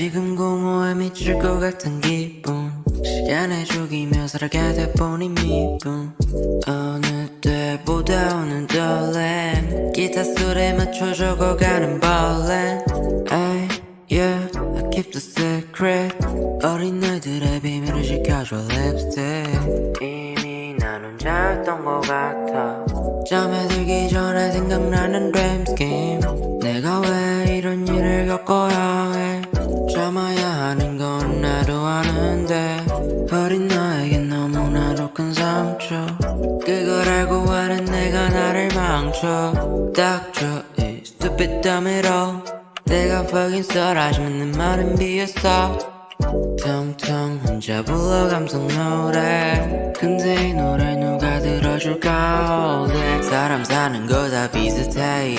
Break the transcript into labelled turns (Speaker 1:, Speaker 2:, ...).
Speaker 1: 지금 공허에 미칠 것 같은 기분. 시간에 죽이며 돼본 이 미분. 어느 때보다 오는 떨림 기타 소리에 맞춰 적어가는 벌렘 Ay, yeah, I keep the secret. 어린아이들의 비밀을 지켜줘 립스틱 이미 난 혼자였던 것 같아. 잠에 들기 전에 생각나는 dream scheme. 내가 왜 이런 일을 겪어야 어린 나에겐 너무나도 큰 상처. 그걸 알고 하는 내가 나를 망쳐. 닥쳐 이 stupid dummy 내가 fucking 썰어지면 내 말은 비었어. 텅텅 혼자 불러 감성 노래. 근데 이 노래 누가 들어줄까? All day 사람 사는 거 다 비슷해